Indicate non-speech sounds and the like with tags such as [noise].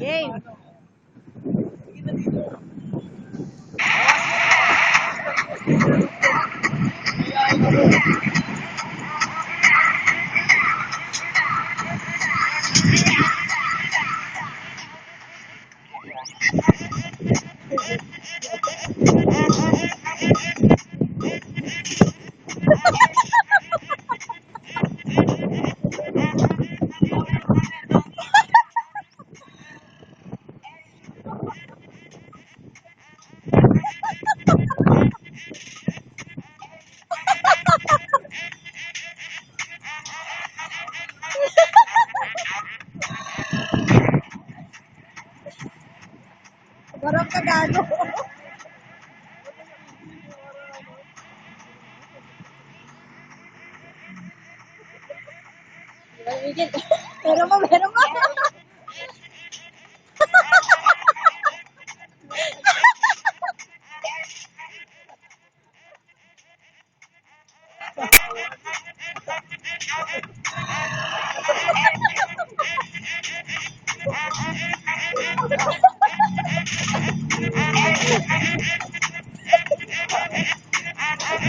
Ei! [laughs] Parang kagano. Meron mo, meron mo. [laughs]